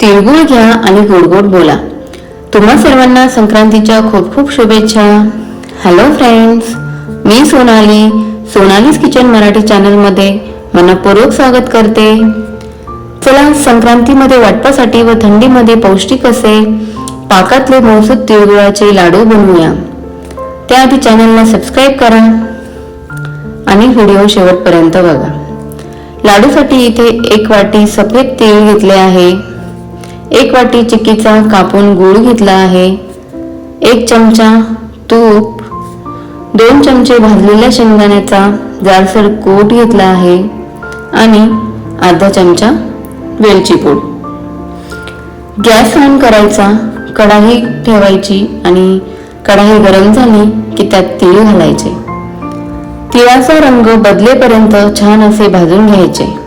तिळगुळ घ्या आणि गोड गोड बोला. तुम्हा सर्वांना संक्रांतीच्या खूप खूप शुभेच्छा. हॅलो फ्रेंड्स मी सोनाली सोनालीज किचन मराठी चॅनलमध्ये मनपूर्वक स्वागत करते. चला संक्रांतीमध्ये वाटपासाठी व थंडीमध्ये पौष्टिक असे पाकातले मौसूद तिळगुळाचे लाडू बनवूया. त्याआधी चॅनलला सबस्क्राईब करा आणि व्हिडिओ शेवटपर्यंत बघा. लाडूसाठी इथे एक वाटी सफेद तीळ घेतले आहे. एक वाटी चिक्कीचा कापून गूळ घेतला आहे. एक चमचा तूप. दोन चमचे भाजलेल्या शेंगदाण्याचा जाडसर कोट घेतला आहे. आणि अर्धा चमचा वेलची पूड. गॅस ऑन करायचा. कढाई ठेवायची आणि कढाई गरम झाली की त्यात तीळ घालायचे. तिळाचा रंग बदलेपर्यंत छान असे भाजून घ्यायचे.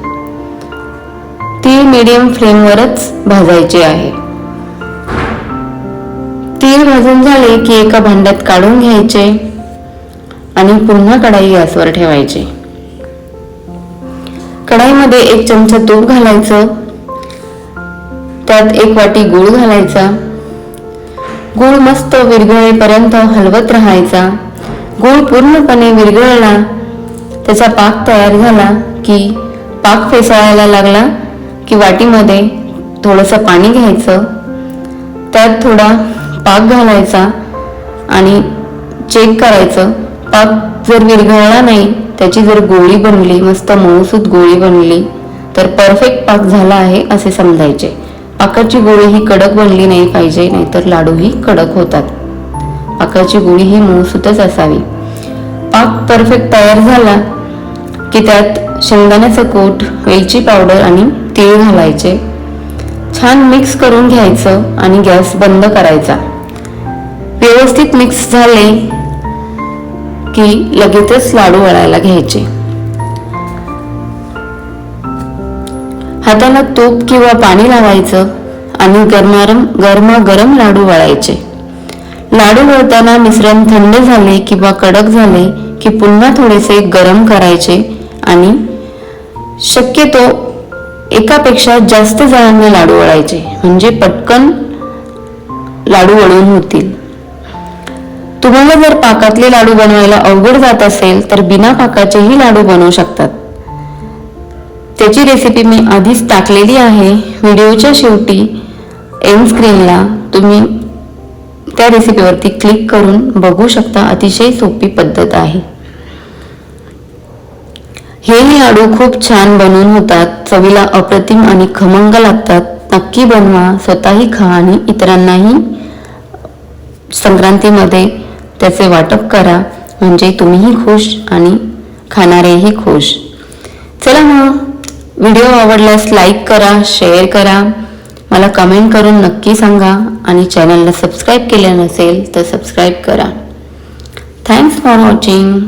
तीळ मीडियम फ्लेमवरच भाजायचे आहे. तीळ भाजून झाले की एका भांड्यात काढून घ्यायचे आणि पुन्हा कढाई गॅसवर ठेवायची. कढाईमध्ये एक चमचा तूप घालायचं त्यात एक वाटी गूळ घालायचा गूळ मस्त विरघळेपर्यंत हलवत राहायचा. गूळ पूर्णपणे विरघळला त्याचा पाक तयार झाला की पाक फेसाळायला लागला की वाटीमध्ये थोडंसं पाणी घ्यायचं. त्यात थोडा पाक घालायचा आणि चेक करायचं. पाक जर विरघळला नाही त्याची जर गोळी बनली मस्त मऊसूत गोळी बनली तर परफेक्ट पाक झाला आहे असे समजायचे. पाकाची गोळी ही कडक बनली नाही पाहिजे नाहीतर लाडूही कडक होतात. पाकाची गोळी ही मऊसूतच असावी. पाक परफेक्ट तयार झाला की त्यात शेंगदाण्याचं कोट वेलची पावडर आणि तीळ घालायचे. छान मिक्स करून घ्यायचं आणि गॅस बंद करायचा. व्यवस्थित मिक्स झाले की लगेचच लाडू वळायला घ्यायचे. हाताला तूप किंवा पाणी लावायचं आणि गरमारम गरमागरम लाडू वळायचे. लाडू वळताना मिश्रण थंड झाले किंवा कडक झाले की पुन्हा थोडेसे गरम करायचे आणि शक्यतो एकापेक्षा जास्त जणांना लाडू वळायचे. म्हणजे पटकन लाडू वळून होतील. तुम्हाला जर पाकातले लाडू बनवायला अवघड जात असेल तर बिना पाकाचेही लाडू बनवू शकतात. त्याची रेसिपी मी आधीच टाकलेली आहे. व्हिडिओच्या शेवटी एंड स्क्रीनला तुम्ही त्या रेसिपीवरती क्लिक करून बघू शकता. अतिशय सोपी पद्धत आहे. हे लाडू खूप छान बनवून होतात. चवीला अप्रतिम आणि खमंग लागतात. नक्की बनवा. स्वतःही खा आणि इतरांनाही संक्रांतीमध्ये त्याचे वाटप करा. म्हणजे तुम्हीही खुश आणि खाणारेही खुश. चला मग व्हिडिओ आवडल्यास लाईक करा शेअर करा. मला कमेंट करून नक्की सांगा. आणि चॅनलला सबस्क्राईब केलं नसेल तर सबस्क्राईब करा. Thanks for watching.